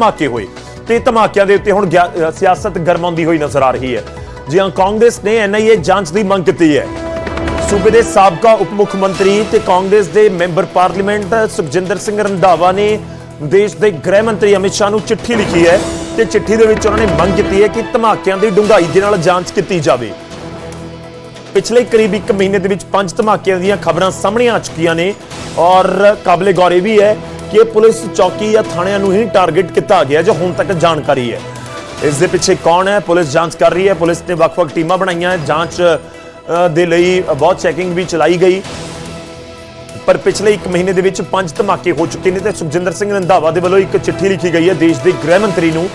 ਧਮਾਕੇ ਹੋਏ ਤੇ ਧਮਾਕਿਆਂ ਦੇ ਉੱਤੇ ਹੁਣ ਸਿਆਸਤ ਗਰਮਾਉਂਦੀ ਹੋਈ ਨਜ਼ਰ ਆ ਰਹੀ ਹੈ। ਜੀ ਕਾਂਗਰਸ ਨੇ ਐਨਆਈਏ ਜਾਂਚ ਦੀ ਮੰਗ ਕੀਤੀ ਹੈ। ਸੂਬੇ ਦੇ ਸਾਬਕਾ ਉਪ ਮੁੱਖ ਮੰਤਰੀ ਤੇ ਕਾਂਗਰਸ ਦੇ ਮੈਂਬਰ ਪਾਰਲੀਮੈਂਟ ਸੁਖਜਿੰਦਰ ਸਿੰਘ ਰੰਧਾਵਾ ਨੇ ਦੇਸ਼ ਦੇ ਗ੍ਰਹਿ ਮੰਤਰੀ ਅਮਿਤ ਸ਼ਾਹ ਨੂੰ ਚਿੱਠੀ ਲਿਖੀ ਹੈ ਤੇ ਚਿੱਠੀ ਦੇ ਵਿੱਚ ਉਹਨਾਂ ਨੇ ਮੰਗ ਕੀਤੀ ਹੈ ਕਿ ਧਮਾਕਿਆਂ ਦੀ ਡੂੰਘਾਈ ਦੇ ਨਾਲ ਜਾਂਚ ਕੀਤੀ ਜਾਵੇ। ਪਿਛਲੇ ਕਰੀਬ 1 ਮਹੀਨੇ ਦੇ ਵਿੱਚ ਪੰਜ ਧਮਾਕਿਆਂ ਦੀਆਂ ਖਬਰਾਂ ਸਾਹਮਣੇ ਆ ਚੁੱਕੀਆਂ ਨੇ ਔਰ ਕਾਬਲੇ ਗੌਰ ਇਹ ਵੀ ਹੈ ਕਿ ਪੁਲਿਸ ਚੌਕੀ ਜਾਂ ਥਾਣਿਆਂ ਨੂੰ ਹੀ ਟਾਰਗੇਟ ਕੀਤਾ ਗਿਆ ਜੋ ਹੁਣ ਤੱਕ ਜਾਣਕਾਰੀ ਹੈ। ਇਸ ਦੇ ਪਿੱਛੇ ਕੌਣ ਹੈ? ਪੁਲਿਸ ਜਾਂਚ ਕਰ ਰਹੀ ਹੈ। ਪੁਲਿਸ ਨੇ ਵੱਖ-ਵੱਖ ਟੀਮਾਂ ਬਣਾਈਆਂ ਜਾਂਚ ਦੇ ਲਈ ਬਹੁਤ ਚੈਕਿੰਗ ਵੀ ਚਲਾਈ ਗਈ। ਪਰ ਪਿਛਲੇ 1 ਮਹੀਨੇ ਦੇ ਵਿੱਚ ਪੰਜ ਧਮਾਕੇ ਹੋ ਚੁੱਕੇ ਨੇ ਤੇ ਸੁਖਜਿੰਦਰ ਸਿੰਘ ਰੰਧਾਵਾ ਦੇ ਵੱਲੋਂ ਇੱਕ ਚਿੱਠੀ ਲਿਖੀ ਗਈ ਹੈ ਦੇਸ਼ ਦੇ ਗ੍ਰਹਿ ਮੰਤਰੀ ਨੂੰ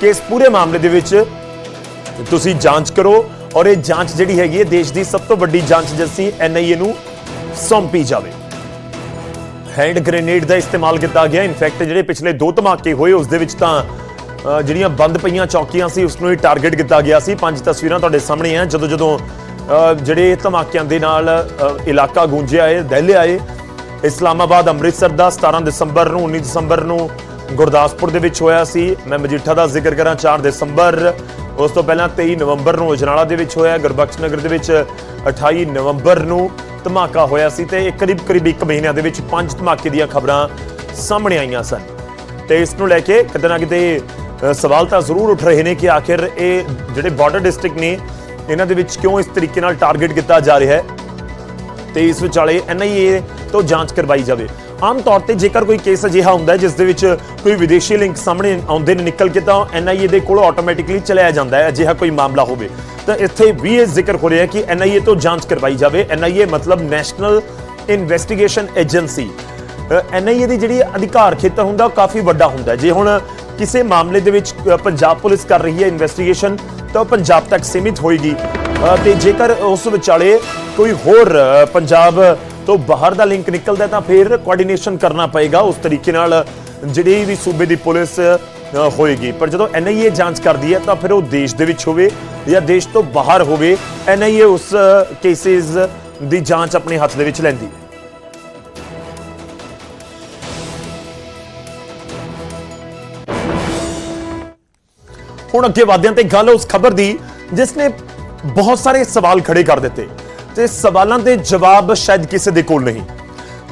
ਕਿ ਇਸ ਪੂਰੇ ਮਾਮਲੇ ਦੇ ਵਿੱਚ ਤੁਸੀਂ ਜਾਂਚ ਕਰੋ ਔਰ ਇਹ ਜਾਂਚ ਜਿਹੜੀ ਹੈਗੀ ਹੈ ਦੇਸ਼ ਦੀ ਸਭ ਤੋਂ ਵੱਡੀ ਜਾਂਚ ਏਜੰਸੀ ਐਨਆਈਏ ਨੂੰ ਸੌਂਪੀ ਜਾਵੇ। ਹੈਂਡ ਗ੍ਰੇਨੇਡ ਦਾ ਇਸਤੇਮਾਲ ਕੀਤਾ ਗਿਆ। ਇਨਫੈਕਟ ਜਿਹੜੇ ਪਿਛਲੇ ਦੋ ਧਮਾਕੇ ਹੋਏ, ਉਸ ਦੇ ਵਿੱਚ ਤਾਂ ਜਿਹੜੀਆਂ ਬੰਦ ਪਈਆਂ ਚੌਕੀਆਂ ਸੀ ਉਸ ਨੂੰ ਹੀ ਟਾਰਗੇਟ ਕੀਤਾ ਗਿਆ ਸੀ। ਪੰਜ ਤਸਵੀਰਾਂ ਤੁਹਾਡੇ ਸਾਹਮਣੇ ਆ। ਜਦੋਂ ਜਦੋਂ ਜਿਹੜੇ ਧਮਾਕਿਆਂ ਦੇ ਨਾਲ ਇਲਾਕਾ ਗੂੰਜਿਆ ਹੈ ਦਹਿਲਿਆ ਹੈ ਇਸਲਾਮਾਬਾਦ, ਅੰਮ੍ਰਿਤਸਰ ਦਾ 17 ਦਸੰਬਰ ਨੂੰ 19 ਦਸੰਬਰ ਨੂੰ ਗੁਰਦਾਸਪੁਰ ਦੇ ਵਿੱਚ ਹੋਇਆ ਸੀ। ਮੈਂ ਮਜੀਠਾ ਦਾ ਜ਼ਿਕਰ ਕਰਾਂ 4 ਦਸੰਬਰ ਉਸ ਤੋਂ ਪਹਿਲਾਂ 23 ਨਵੰਬਰ ਨੂੰ ਅਜਨਾਲਾ ਦੇ ਵਿੱਚ ਹੋਇਆ ਗੁਰਬਖਸ਼ ਨਗਰ ਦੇ ਵਿੱਚ 28 ਨਵੰਬਰ ਨੂੰ ਧਮਾਕਾ ਹੋਇਆ ਸੀ ਤੇ ਇਹ ਕਰੀਬ ਕਰੀਬ 1 ਮਹੀਨਿਆਂ ਦੇ ਵਿੱਚ ਪੰਜ ਧਮਾਕੇ ਦੀਆਂ ਖਬਰਾਂ ਸਾਹਮਣੇ ਆਈਆਂ ਸਨ। ਤੇ ਇਸ ਨੂੰ ਲੈ ਕੇ ਕਿਤੇ ਨਾ ਕਿਤੇ ਸਵਾਲ ਤਾਂ ਜ਼ਰੂਰ ਉੱਠ ਰਹੇ ਨੇ ਕਿ ਆਖਿਰ ਇਹ ਜਿਹੜੇ ਬਾਰਡਰ ਡਿਸਟ੍ਰਿਕਟ ਨੇ, ਇਹਨਾਂ ਦੇ ਵਿੱਚ ਕਿਉਂ ਇਸ ਤਰੀਕੇ ਨਾਲ ਟਾਰਗੇਟ ਕੀਤਾ ਜਾ ਰਿਹਾ ਹੈ? ਤੇ ਇਸ ਵਿਚਾਲੇ ਐਨਆਈਏ ਤੋਂ ਜਾਂਚ ਕਰਵਾਈ ਜਾਵੇ। ਆਮ ਤੌਰ ਤੇ ਜੇਕਰ ਕੋਈ ਕੇਸ ਅਜਿਹਾ ਹੁੰਦਾ ਜਿਸ ਦੇ ਵਿੱਚ ਕੋਈ ਵਿਦੇਸ਼ੀ ਲਿੰਕ ਸਾਹਮਣੇ ਆਉਂਦੇ ਨੇ ਨਿਕਲ ਕੇ ਤਾਂ ਐਨਆਈਏ ਦੇ ਕੋਲ ਆਟੋਮੈਟਿਕਲੀ ਚਲਿਆ ਜਾਂਦਾ ਹੈ ਅਜਿਹਾ ਕੋਈ ਮਾਮਲਾ ਹੋਵੇ। ਤਾਂ ਇੱਥੇ ਵੀ ਇਹ ਜ਼ਿਕਰ ਹੋ ਰਿਹਾ ਹੈ ਕਿ ਐਨਆਈਏ ਤੋਂ ਜਾਂਚ ਕਰਵਾਈ ਜਾਵੇ। ਐਨਆਈਏ ਮਤਲਬ ਨੈਸ਼ਨਲ ਇਨਵੈਸਟੀਗੇਸ਼ਨ ਏਜੰਸੀ ਐਨਆਈਏ ਦੀ ਜਿਹੜੀ ਅਧਿਕਾਰ ਖੇਤਰ ਹੁੰਦਾ ਉਹ ਕਾਫੀ ਵੱਡਾ ਹੁੰਦਾ ਜੇ ਹੁਣ ਕਿਸੇ ਮਾਮਲੇ ਦੇ ਵਿੱਚ ਪੰਜਾਬ ਪੁਲਿਸ ਕਰ ਰਹੀ ਹੈ ਇਨਵੈਸਟੀਗੇਸ਼ਨ ਤਾਂ ਉਹ ਪੰਜਾਬ ਤੱਕ ਸੀਮਿਤ ਹੋਏਗੀ। ਅ, ਤੇ ਜੇਕਰ ਉਸ ਵਿਚਾਲੇ ਕੋਈ ਹੋਰ ਪੰਜਾਬ ਤੋਂ ਬਾਹਰ ਦਾ ਲਿੰਕ ਨਿਕਲਦਾ ਤਾਂ ਫਿਰ ਕੋਆਰਡੀਨੇਸ਼ਨ ਕਰਨਾ ਪਏਗਾ ਉਸ ਤਰੀਕੇ ਨਾਲ ਜਿਹੜੀ ਵੀ ਸੂਬੇ ਦੀ ਪੁਲਿਸ ਹੋਏਗੀ। ਪਰ ਜਦੋਂ ਐਨਆਈਏ ਜਾਂਚ ਕਰਦੀ ਹੈ ਤਾਂ ਫਿਰ ਉਹ ਦੇਸ਼ ਦੇ ਵਿੱਚ ਹੋਵੇ ਜਾਂ ਦੇਸ਼ ਤੋਂ ਬਾਹਰ ਹੋਵੇ ਐਨਆਈਏ ਉਸ ਕੇਸਿਸ ਦੀ ਜਾਂਚ ਆਪਣੇ ਹੱਥ ਦੇ ਵਿੱਚ ਲੈਂਦੀ ਹੈ। ਹੁਣ ਅੱਗੇ ਵਧਦਿਆਂ ਤੇ ਗੱਲ ਉਸ ਖਬਰ ਦੀ, ਜਿਸ ਨੇ ਬਹੁਤ ਸਾਰੇ ਸਵਾਲ ਖੜੇ ਕਰ ਦਿੱਤੇ। ਤੇ ਸਵਾਲਾਂ ਦੇ ਜਵਾਬ ਸ਼ਾਇਦ ਕਿਸੇ ਦੇ ਕੋਲ ਨਹੀਂ।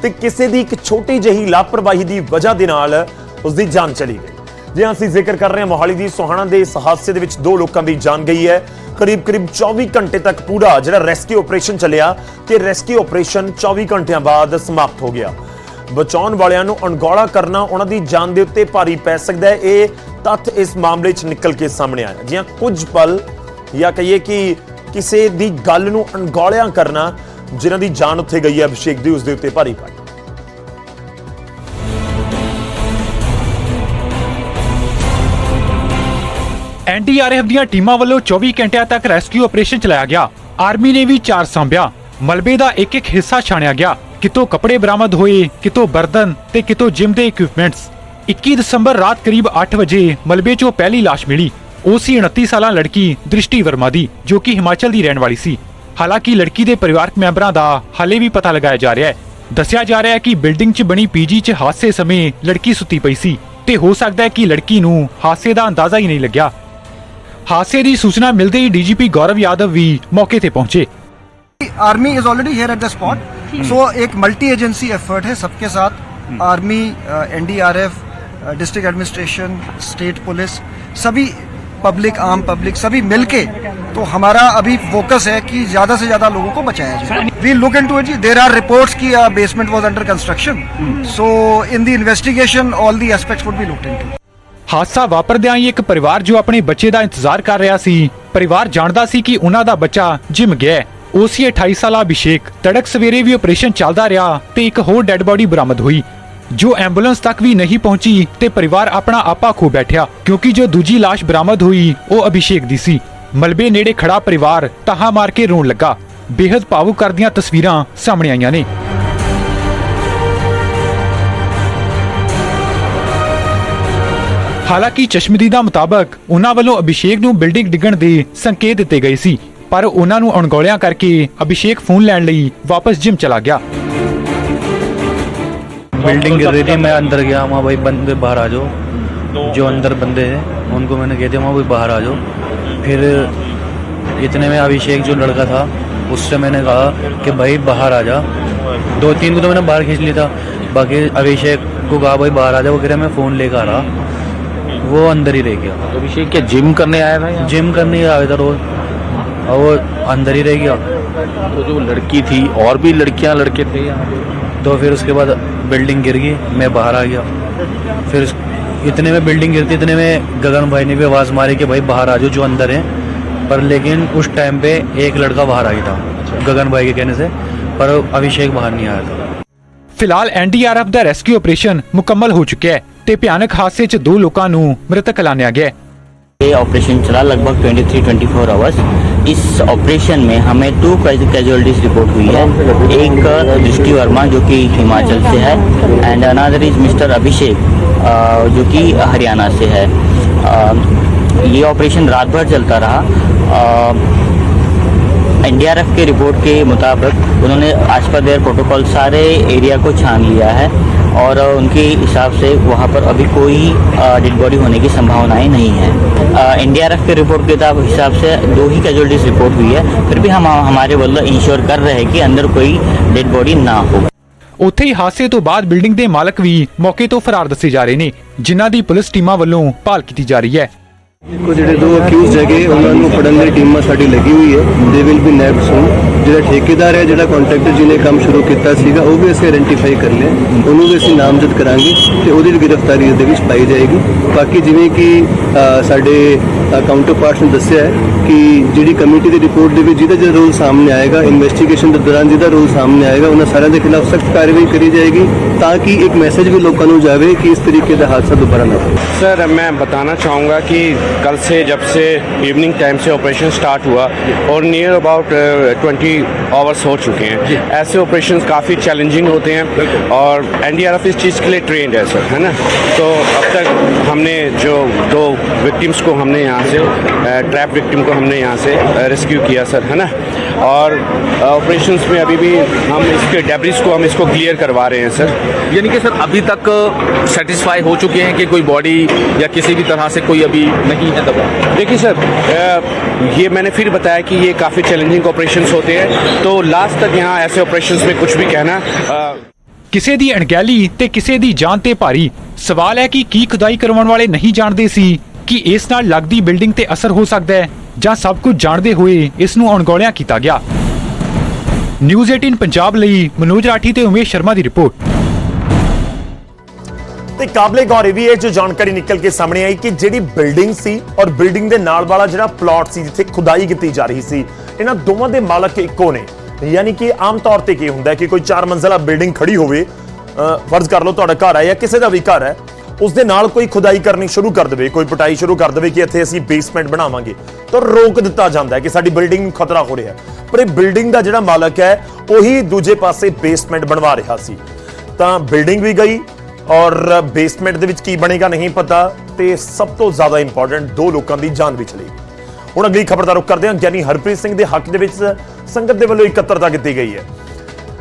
ਤੇ ਕਿਸੇ ਦੀ ਇੱਕ ਛੋਟੀ ਜਿਹੀ ਲਾਪਰਵਾਹੀ ਦੀ ਵਜ੍ਹਾ ਦੇ ਨਾਲ ਉਸ ਦੀ ਜਾਨ ਚਲੀ ਗਈ। ਜੇ ਅਸੀਂ ਜ਼ਿਕਰ ਕਰ ਰਹੇ ਹਾਂ, ਮੋਹਾਲੀ ਦੀ ਸੋਹਾਣਾ ਦੇ ਇਸ ਹਾਦਸੇ ਦੇ ਵਿੱਚ ਦੋ ਲੋਕਾਂ ਦੀ ਜਾਨ ਗਈ ਹੈ। ਕਰੀਬ ਕਰੀਬ 24 ਘੰਟੇ ਤੱਕ ਪੂਰਾ ਜਿਹੜਾ ਰੈਸਕਿਊ ਆਪਰੇਸ਼ਨ ਚੱਲਿਆ ਤੇ ਰੈਸਕਿਊ ਆਪਰੇਸ਼ਨ 24 ਘੰਟਿਆਂ ਬਾਅਦ ਸਮਾਪਤ ਹੋ ਗਿਆ। ਬਚਾਉਣ ਵਾਲਿਆਂ ਨੂੰ ਅਣਗੌਲਾ ਕਰਨਾ ਉਹਨਾਂ ਦੀ ਜਾਨ ਦੇ ਉੱਤੇ ਭਾਰੀ ਪੈ ਸਕਦਾ ਹੈ। ਇਹ ਤੱਥ ਇਸ ਮਾਮਲੇ 'ਚ ਨਿਕਲ ਕੇ ਸਾਹਮਣੇ ਆਇਆ। ਜਿਹਾਂ ਕੁਝ ਪਲ ਜਾਂ ਕਹੀਏ ਕਿ ਕਿਸੇ ਦੀ ਗੱਲ ਨੂੰ ਅਣਗੌਲਿਆਂ ਕਰਨਾ ਜਿਨ੍ਹਾਂ ਦੀ ਜਾਨ ਉੱਥੇ ਗਈ ਹੈ, ਅਭਿਸ਼ੇਕ ਦੀ, ਉਸ ਦੇ ਉੱਤੇ ਭਾਰੀ ਪੈ ਐਨਡੀਆਰਐਫ ਦੀਆਂ ਟੀਮਾਂ ਵੱਲੋਂ 24 ਘੰਟਿਆਂ ਤੱਕ ਰੈਸਕਿਊ ਆਪਰੇਸ਼ਨ ਚਲਾਇਆ ਗਿਆ। ਆਰਮੀ ਨੇ ਵੀ ਚਾਰ ਸੰਭਿਆ। ਮਲਬੇ ਦਾ ਇੱਕ ਇੱਕ ਹਿੱਸਾ ਛਾਣਿਆ ਗਿਆ। ਕਿਤੋਂ ਕੱਪੜੇ ਬਰਾਮਦ ਹੋਏ, ਕਿਤੋਂ ਬਰਤਨ ਤੇ ਕਿਤੋਂ ਜਿਮ ਦੇ ਇਕਵਿਪਮੈਂਟਸ 21 ਦਸੰਬਰ ਰਾਤ ਕਰੀਬ 8 ਵਜੇ ਮਲਬੇ 'ਚੋਂ ਪਹਿਲੀ ਲਾਸ਼ ਮਿਲੀ। ਉਹ ਸੀ 29 ਸਾਲਾਂ ਲੜਕੀ ਦ੍ਰਿਸ਼ਟੀ ਵਰਮਾ ਦੀ ਜੋ ਕਿ ਹਿਮਾਚਲ ਦੀ ਰਹਿਣ ਵਾਲੀ ਸੀ ਹਾਲਾਂਕਿ ਲੜਕੀ ਦੇ ਪਰਿਵਾਰਕ ਮੈਂਬਰਾਂ ਦਾ ਹਾਲੇ ਵੀ ਪਤਾ ਲਗਾਇਆ ਜਾ ਰਿਹਾ ਹੈ ਦੱਸਿਆ ਜਾ ਰਿਹਾ ਹੈ ਕਿ ਬਿਲਡਿੰਗ 'ਚ ਬਣੀ ਪੀਜੀ 'ਚ ਹਾਦਸੇ ਸਮੇਂ ਲੜਕੀ ਸੁੱਤੀ ਪਈ ਸੀ ਤੇ ਹੋ ਸਕਦਾ ਹੈ ਕਿ ਲੜਕੀ ਨੂੰ ਹਾਦਸੇ ਦਾ ਅੰਦਾਜ਼ਾ ਹੀ ਨਹੀਂ ਲੱਗਿਆ ਹਾਦਸੇ ਦੀ ਸੂਚਨਾ ਮਿਲਦੇ ਹੀ ਡੀਜੀਪੀ ਗੌਰਵ ਯਾਦਵ ਵੀ ਮੌਕੇ ਤੇ पहुंचे army is already here at the spot so एक मल्टी एजेंसी एफर्ट है सबके साथ army NDRF district administration state police सभी पब्लिक आम पब्लिक सभी मिलके तो हमारा अभी फोकस है कि ज्यादा से ज्यादा लोगों को बचाया जाए we look into it there are reports की basement was under construction so in the investigation all the aspects would be looked into ਹਾਦਸਾ ਵਾਪਰਦਿਆਂ ਹੀ ਇੱਕ ਪਰਿਵਾਰ ਜੋ ਆਪਣੇ ਬੱਚੇ ਦਾ ਇੰਤਜ਼ਾਰ ਕਰ ਰਿਹਾ ਸੀ ਪਰਿਵਾਰ ਜਾਣਦਾ ਸੀ ਕਿ ਉਹਨਾਂ ਦਾ ਬੱਚਾ ਜਿਮ ਗਿਆ ਹੈ। ਉਹ ਸੀ 28 ਸਾਲਾ ਅਭਿਸ਼ੇਕ ਤੜਕ ਸਵੇਰੇ ਵੀ ਆਪਰੇਸ਼ਨ ਚੱਲਦਾ ਰਿਹਾ ਤੇ ਇੱਕ ਹੋਰ ਡੈੱਡ ਬਾਡੀ ਬਰਾਮਦ ਹੋਈ ਜੋ ਐਂਬੂਲੈਂਸ ਤੱਕ ਵੀ ਨਹੀਂ ਪਹੁੰਚੀ ਤੇ ਪਰਿਵਾਰ ਆਪਣਾ ਆਪਾ ਖੋ ਬੈਠਿਆ, ਕਿਉਂਕਿ ਜੋ ਦੂਜੀ ਲਾਸ਼ ਬਰਾਮਦ ਹੋਈ, ਉਹ ਅਭਿਸ਼ੇਕ ਦੀ ਸੀ। ਮਲਬੇ ਨੇੜੇ ਖੜਾ ਪਰਿਵਾਰ ਤਾਹਾ ਮਾਰ ਕੇ ਰੋਣ ਲੱਗਾ। ਬੇहद ਭਾਵੁਕ ਕਰਦੀਆਂ ਤਸਵੀਰਾਂ ਸਾਹਮਣੇ ਆਈਆਂ ਨੇ। ਹਾਲਾਂਕਿ ਚਸ਼ਮਦੀਦਾ ਮੁਤਾਬਕ, ਉਹਨਾਂ ਵੱਲੋਂ ਅਭਿਸ਼ੇਕ ਨੂੰ ਬਿਲਡਿੰਗ ਡਿੱਗਣ ਦੇ ਸੰਕੇਤ ਦਿੱਤੇ ਗਏ ਸੀ, ਪਰ ਉਹਨਾਂ ਨੂੰ ਅਣਗੌਲਿਆਂ ਕਰਕੇ ਅਭਿਸ਼ੇਕ ਫੋਨ ਲੈਣ ਲਈ ਵਾਪਸ ਜਿਮ ਚਲਾ ਗਿਆ। बिल्डिंग गिर रही थी मैं अंदर गया वहाँ भाई बंदे बाहर आ जाओ। जो अंदर बंदे हैं उनको मैंने कह दिया वहाँ कोई बाहर आ जाओ। फिर इतने में अभिषेक जो लड़का था उससे मैंने कहा कि भाई बाहर आ जा। दो तीन को तो मैंने बाहर खींच लिया था। बाकी अभिषेक को कहा भाई बाहर आ जा वो कह रहा मैं फ़ोन लेकर आ रहा। वो अंदर ही रह गया। तो अभिषेक क्या जिम करने आया था जिम करने आया था रोज। और वो अंदर ही रह गया। तो जो लड़की थी और भी लड़कियाँ लड़के थे यहाँ पे? तो फिर उसके बाद बिल्डिंग गिर गई मैं बाहर आ गया फिर उस- इतने में बिल्डिंग गिरती इतने में गगन भाई ने भी आवाज़ मारी कि भाई बाहर आ जाओ जो अंदर है पर लेकिन उस टाइम पे एक लड़का बाहर आ गया था गगन भाई के कहने से पर अभिषेक बाहर नहीं आया था ਫਿਲਹਾਲ ਐਨਡੀਆਰਐਫ ਦਾ ਰੈਸਕਿਊ ਆਪਰੇਸ਼ਨ ਮੁਕੰਮਲ ਹੋ ਚੁੱਕਿਆ ਹੈ ਤੇ ਭਿਆਨਕ ਹਾਦਸੇ 'ਚ ਦੋ ਲੋਕਾਂ ਨੂੰ ਮ੍ਰਿਤਕ ਐਲਾਨਿਆ ਗਿਆ ਹੈ ये ऑपरेशन चला लगभग 23-24 आवर्स इस ऑपरेशन में हमें टू कैजुअलिटीज रिपोर्ट हुई है। एक, दृष्टि वर्मा, जो कि हिमाचल से है and another is mister Abhishek जो कि हरियाणा से है। ये ऑपरेशन रात भर चलता रहा। एनडीआरएफ के रिपोर्ट के मुताबिक उन्होंने आज पर देर प्रोटोकॉल सारे एरिया को छान लिया है और अ, उनके हिसाब से वहाँ पर अभी कोई डेड बॉडी होने की संभावनाएं नहीं है एनडीआरएफ के रिपोर्ट के हिसाब- हिसाब से दो ही कैजुअलिटीज रिपोर्ट हुई है फिर भी हम हमारे वालों इंश्योर कर रहे हैं कि अंदर कोई डेड बॉडी ना हो ਉੱਥੇ ਹੀ ਹਾਦਸੇ ਤੋਂ ਬਾਅਦ ਬਿਲਡਿੰਗ ਦੇ ਮਾਲਕ ਵੀ ਮੌਕੇ ਤੋਂ ਫਰਾਰ ਦੱਸੇ ਜਾ ਰਹੇ ਨੇ ਜਿਨ੍ਹਾਂ ਦੀ ਪੁਲਿਸ ਟੀਮਾਂ ਵੱਲੋਂ ਭਾਲ ਕੀਤੀ ਜਾ ਰਹੀ ਹੈ ਦੇਖੋ ਜਿਹੜੇ ਦੋ ਅਕਿਊਜ਼ ਹੈਗੇ, ਉਹਨਾਂ ਨੂੰ ਫੜਨ ਲਈ ਟੀਮਾਂ ਸਾਡੀ ਲੱਗੀ ਹੋਈ ਹੈ। ਦੇ ਵਿਲ ਬੀ ਨੈਬ ਸੂਨ ਜਿਹੜਾ ਠੇਕੇਦਾਰ ਹੈ, ਜਿਹੜਾ ਕੰਟਰੈਕਟਰ ਜਿਹਨੇ ਕੰਮ ਸ਼ੁਰੂ ਕੀਤਾ ਸੀਗਾ, ਉਹ ਵੀ ਅਸੀਂ ਆਇਡੈਂਟੀਫਾਈ ਕਰ ਲਿਆ। ਉਹਨੂੰ ਵੀ ਅਸੀਂ ਨਾਮਜ਼ਦ ਕਰਾਂਗੇ ਤੇ ਉਹਦੀ ਵੀ ਗ੍ਰਿਫਤਾਰੀ ਦੇ ਵਿੱਚ ਪਾਈ ਜਾਏਗੀ। ਬਾਕੀ ਜਿਵੇਂ ਕਿ ਸਾਡੇ ਕਾਊਂਟਰ ਕਾਊਂਟਰਪਾਰਟਸ ਨੇ ਦੱਸਿਆ ਕਿ ਜਿਹੜੀ ਕਮੇਟੀ ਦੀ ਰਿਪੋਰਟ ਦੇ ਵਿੱਚ ਜਿਹਦਾ ਜਿਹੜਾ ਰੋਲ ਸਾਹਮਣੇ ਆਏਗਾ ਇਨਵੈਸਟੀਗੇਸ਼ਨ ਦੇ ਦੌਰਾਨ ਜਿਹਦਾ ਰੋਲ ਸਾਹਮਣੇ ਆਏਗਾ, ਉਹਨਾਂ ਸਾਰਿਆਂ ਦੇ ਖਿਲਾਫ ਸਖਤ ਕਾਰਵਾਈ ਕਰੀ ਜਾਏਗੀ ਤਾਂ ਕਿ ਇੱਕ ਮੈਸੇਜ ਵੀ ਲੋਕਾਂ ਨੂੰ ਜਾਵੇ ਕਿ ਇਸ ਤਰੀਕੇ ਦਾ ਹਾਦਸਾ ਦੁਬਾਰਾ ਨਾ ਹੋ ਸਰ ਮੈਂ ਬਤਾਨਾ ਚਾਹੂੰਗਾ ਕਿ कल से जब से इवनिंग टाइम से ऑपरेशन स्टार्ट हुआ और नियर अबाउट ट्वेंटी आवर्स हो चुके हैं। ऐसे ऑपरेशन काफ़ी चैलेंजिंग होते हैं और एनडीआरएफ इस चीज़ के लिए ट्रेंड है सर है ना? तो अब तक हमने जो दो विक्टिम्स को हमने यहाँ से ट्रैप विक्टिम को हमने यहाँ से रेस्क्यू किया सर है ना? और ऑपरेशंस में अभी भी हम इसके डेब्रिस को हम इसको क्लियर करवा रहे हैं सर यानी कि सर अभी तक सेटिस्फाई हो चुके हैं कि कोई बॉडी या किसी भी तरह से कोई अभी नहीं है दबा देखिए सर अ, ये मैंने फिर बताया कि ये काफ़ी चैलेंजिंग ऑपरेशंस होते हैं तो लास्ट तक यहाँ ऐसे ऑपरेशंस में कुछ भी कहना अ, ਕਿਸੇ ਦੀ ਅਣਗਹਿਲੀ ਤੇ ਕਿਸੇ ਦੀ ਜਾਨ ਤੇ ਭਾਰੀ ਸਵਾਲ ਹੈ ਕਿ ਕੀ ਖੁਦਾਈ ਕਰਵਾਉਣ ਵਾਲੇ ਨਹੀਂ ਜਾਣਦੇ ਸੀ ਕਿ ਇਸ ਨਾਲ ਲੱਗਦੀ ਬਿਲਡਿੰਗ ਤੇ ਅਸਰ ਹੋ ਸਕਦਾ ਹੈ ਜਾਂ ਸਭ ਕੁਝ ਜਾਣਦੇ ਹੋਏ ਇਸ ਨੂੰ ਅਣਗੌਲਿਆਂ ਕੀਤਾ ਗਿਆ ਨਿਊਜ਼ 18 ਪੰਜਾਬ ਲਈ ਮਨੋਜ ਰਾਠੀ ਤੇ ਉਮੇਸ਼ ਸ਼ਰਮਾ ਦੀ ਰਿਪੋਰਟ ਤੇ ਕਾਬਲੇ ਗੌਰ ਇਹ ਵੀ ਹੈ ਜੋ ਜਾਣਕਾਰੀ ਨਿਕਲ ਕੇ ਸਾਹਮਣੇ ਆਈ ਕਿ ਜਿਹੜੀ ਬਿਲਡਿੰਗ ਸੀ ਔਰ ਬਿਲਡਿੰਗ ਦੇ ਨਾਲ ਵਾਲਾ ਜਿਹੜਾ ਪਲਾਟ ਸੀ ਜਿੱਥੇ ਖੁਦਾਈ ਕੀਤੀ ਜਾ ਰਹੀ ਸੀ, ਇਹਨਾਂ ਦੋਵਾਂ ਦੇ ਮਾਲਕ ਇੱਕੋ ਨੇ। ਯਾਨੀ ਕਿ ਆਮ ਤੌਰ ਤੇ ਕੀ ਹੁੰਦਾ ਕਿ ਕੋਈ ਚਾਰ ਮੰਜ਼ਲਾ ਬਿਲਡਿੰਗ ਖੜੀ ਹੋਵੇ ਫਰਜ਼ ਕਰ ਲਓ ਤੁਹਾਡਾ ਘਰ ਹੈ ਜਾਂ ਕਿਸੇ ਦਾ ਵੀ ਘਰ ਹੈ, ਉਸ ਦੇ ਨਾਲ ਕੋਈ ਖੁਦਾਈ ਕਰਨੀ ਸ਼ੁਰੂ ਕਰ ਦੇਵੇ, ਕੋਈ ਪਟਾਈ ਸ਼ੁਰੂ ਕਰ ਦੇਵੇ ਕਿ ਇੱਥੇ ਅਸੀਂ ਬੇਸਮੈਂਟ ਬਣਾਵਾਂਗੇ ਤਾਂ ਰੋਕ ਦਿੱਤਾ ਜਾਂਦਾ ਹੈ ਕਿ ਸਾਡੀ ਬਿਲਡਿੰਗ ਨੂੰ ਖਤਰਾ ਹੋ ਰਿਹਾ ਪਰ ਇਹ ਬਿਲਡਿੰਗ ਦਾ ਜਿਹੜਾ ਮਾਲਕ ਹੈ, ਉਹੀ ਦੂਜੇ ਪਾਸੇ ਬੇਸਮੈਂਟ ਬਣਵਾ ਰਿਹਾ ਸੀ। ਤਾਂ ਬਿਲਡਿੰਗ ਵੀ ਗਈ ਔਰ ਬੇਸਮੈਂਟ ਦੇ ਵਿੱਚ ਕੀ ਬਣੇਗਾ ਨਹੀਂ ਪਤਾ ਤੇ ਸਭ ਤੋਂ ਜ਼ਿਆਦਾ ਇੰਪੋਰਟੈਂਟ ਦੋ ਲੋਕਾਂ ਦੀ ਜਾਨ ਵੀ ਚਲੀ। ਹੁਣ ਅਗਲੀ ਖਬਰ ਦਾ ਰੁਖ ਕਰਦੇ ਹਾਂ ਗਿਆਨੀ ਹਰਪ੍ਰੀਤ ਸਿੰਘ ਦੇ ਹੱਕ ਦੇ ਵਿੱਚ ਸੰਗਤ ਦੇ ਵੱਲੋਂ ਇਕੱਤਰਤਾ ਕੀਤੀ ਗਈ ਹੈ।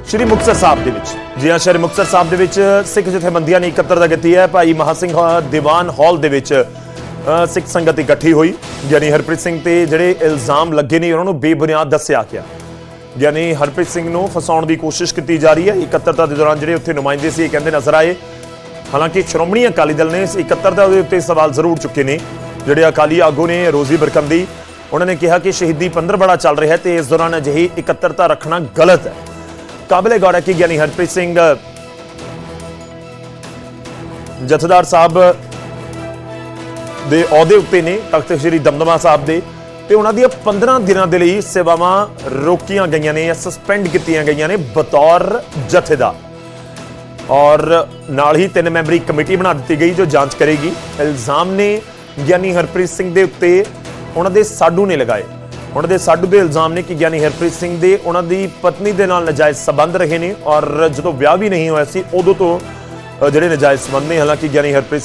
ਸ਼੍ਰੀ ਮੁਕਤਸਰ ਸਾਹਿਬ ਦੇ ਵਿੱਚ। ਜੀ ਹਾਂ, ਸ਼੍ਰੀ ਮੁਕਤਸਰ ਸਾਹਿਬ ਦੇ ਵਿੱਚ ਸਿੱਖ ਜਥੇਬੰਦੀਆਂ ਨੇ ਇਕੱਤਰਤਾ ਕੀਤੀ ਹੈ। ਭਾਈ ਮਹਾ ਸਿੰਘ ਦੀਵਾਨ ਹਾਲ ਦੇ ਵਿੱਚ ਸਿੱਖ ਸੰਗਤ ਇਕੱਠੀ ਹੋਈ। ਗਿਆਨੀ ਹਰਪ੍ਰੀਤ ਸਿੰਘ ਤੇ ਜਿਹੜੇ ਇਲਜ਼ਾਮ ਲੱਗੇ ਨੇ, ਉਹਨਾਂ ਨੂੰ ਬੇਬੁਨਿਆਦ ਦੱਸਿਆ ਗਿਆ। ਯਾਨੀ ਹਰਪ੍ਰੀਤ ਸਿੰਘ ਨੂੰ ਫਸਾਉਣ ਦੀ ਕੋਸ਼ਿਸ਼ ਕੀਤੀ ਜਾ ਰਹੀ ਹੈ। ਇਕੱਤਰਤਾ ਦੇ ਦੌਰਾਨ ਜਿਹੜੇ ਉੱਥੇ ਨੁਮਾਇੰਦੇ ਸੀ, ਇਹ ਕਹਿੰਦੇ ਨਜ਼ਰ ਆਏ। ਹਾਲਾਂਕਿ ਸ਼੍ਰੋਮਣੀ ਅਕਾਲੀ ਦਲ ਨੇ ਇਸ ਇਕੱਤਰਤਾ ਦੇ ਉੱਤੇ ਸਵਾਲ ਜ਼ਰੂਰ ਚੁੱਕੇ ਨੇ। ਜਿਹੜੇ ਅਕਾਲੀ ਆਗੂ ਨੇ ਰੋਜ਼ੀ ਬਰਕੰਦੀ, ਉਹਨਾਂ ਨੇ ਕਿਹਾ ਕਿ ਸ਼ਹੀਦੀ ਪੰਦਰ ਬੜਾ ਚੱਲ ਰਿਹਾ ਹੈ ਤੇ ਇਸ ਦੌਰਾਨ ਅਜਿਹੀ ਇਕੱਤਰਤਾ ਰੱਖਣਾ ਗਲਤ ਹੈ। ਕਾਬਲੇ ਗੌਰ ਹੈ ਕਿ ਗਿਆਨੀ ਹਰਪ੍ਰੀਤ ਸਿੰਘ, ਜਥੇਦਾਰ ਸਾਹਿਬ ਦੇ ਅਹੁਦੇ ਉੱਤੇ ਨੇ, ਤਖਤ ਸ੍ਰੀ ਦਮਦਮਾ ਸਾਹਿਬ ਦੇ, ਤੇ ਉਹਨਾਂ ਦੀਆਂ 15 ਦਿਨਾਂ ਦੇ ਲਈ ਸੇਵਾਵਾਂ ਰੋਕੀਆਂ ਗਈਆਂ ਨੇ ਜਾਂ ਸਸਪੈਂਡ ਕੀਤੀਆਂ ਗਈਆਂ ਨੇ ਬਤੌਰ ਜਥੇਦਾਰ। ਔਰ ਨਾਲ ਹੀ ਤਿੰਨ ਮੈਂਬਰੀ ਕਮੇਟੀ ਬਣਾ ਦਿੱਤੀ ਗਈ ਜੋ ਜਾਂਚ ਕਰੇਗੀ। ਇਲਜ਼ਾਮ ਨੇ ਗਿਆਨੀ ਹਰਪ੍ਰੀਤ ਸਿੰਘ ਦੇ ਉੱਤੇ ਉਹਨਾਂ ਦੇ ਸਾਡੂ ਨੇ ਲਗਾਏ। ਉਹਨਾਂ ਦੇ ਸਾਡੂ ਦੇ ਇਲਜ਼ਾਮ ਨੇ ਕਿ ਗਿਆਨੀ ਹਰਪ੍ਰੀਤ ਸਿੰਘ ਦੇ ਉਹਨਾਂ ਦੀ ਪਤਨੀ ਦੇ ਨਾਲ ਨਜਾਇਜ਼ ਸਬੰਧ ਰਹੇ ਨੇ ਔਰ ਜਦੋਂ ਵਿਆਹ ਵੀ ਨਹੀਂ ਹੋਇਆ ਸੀ, ਉਦੋਂ ਤੋਂ ਜਿਹੜੇ ਨਜਾਇਜ਼ ਸਬੰਧ ਨੇ, ਹਾਲਾਂਕਿ ਗਿਆਨੀ ਹਰਪ੍ਰੀਤ